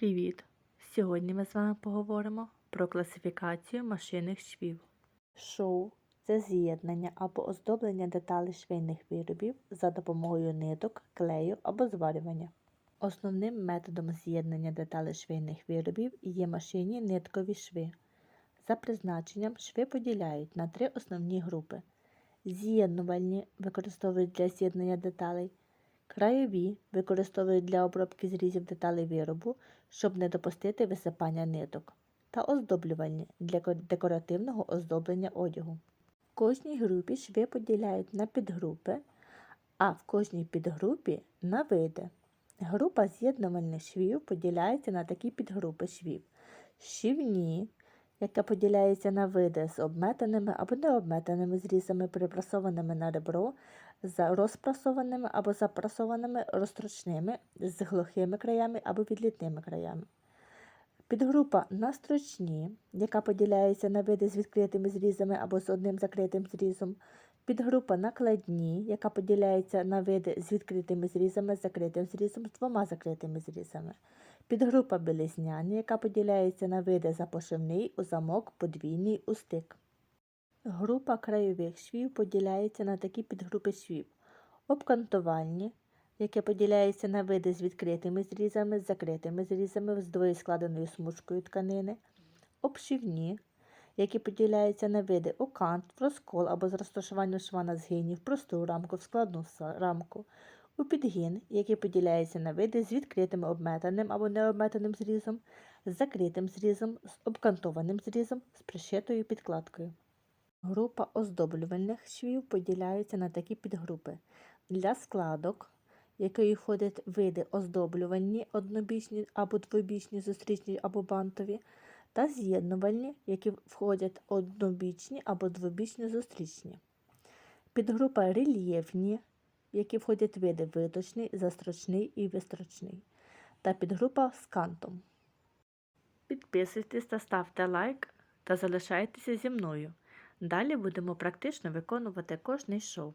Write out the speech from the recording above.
Привіт! Сьогодні ми з вами поговоримо про класифікацію машинних швів. Шоу це з'єднання або оздоблення деталей швейних виробів за допомогою ниток, клею або зварювання. Основним методом з'єднання деталей швейних виробів є машинні ниткові шви. За призначенням шви поділяють на три основні групи: з'єднувальні використовують для з'єднання деталей, краєві використовують для обробки зрізів деталей виробу, щоб не допустити висипання ниток, та оздоблювальні для декоративного оздоблення одягу. В кожній групі шви поділяють на підгрупи, а в кожній підгрупі на види. Група з'єднувальних швів поділяється на такі підгрупи швів: щівні, яка поділяється на види з обметаними або необметаними зрізами, припрасованими на ребро, за розпрасованими або запрасованими розстрочними з глухими краями або відлітними краями. Підгрупа настрочні, яка поділяється на види з відкритими зрізами або з одним закритим зрізом. Підгрупа накладні, яка поділяється на види з відкритими зрізами, з закритим зрізом, з двома закритими зрізами. Підгрупа білизняні, яка поділяється на види запошивний, у замок, подвійний, у стик. Група краєвих швів поділяється на такі підгрупи швів: обкантувальні, яке поділяється на види з відкритими зрізами, з закритими зрізами, з двоєскладеною смужкою тканини, обшивні, які поділяються на види окант, розкол або з розташуванням шва на згині в просту рамку, в складну рамку, у підгін, який поділяється на види з відкритим обметаним або необметаним зрізом, з закритим зрізом, з обкантованим зрізом, з пришитою підкладкою. Група оздоблювальних швів поділяється на такі підгрупи. Для складок, якої входять види оздоблювальні, однобічні або двобічні, зустрічні або бантові, та з'єднувальні, які входять однобічні або двобічні зустрічні. Підгрупа рельєфні, в які входять види виточний, застрочний і вистрочний. Та підгрупа з кантом. Підписуйтесь та ставте лайк та залишайтеся зі мною. Далі будемо практично виконувати кожний шов.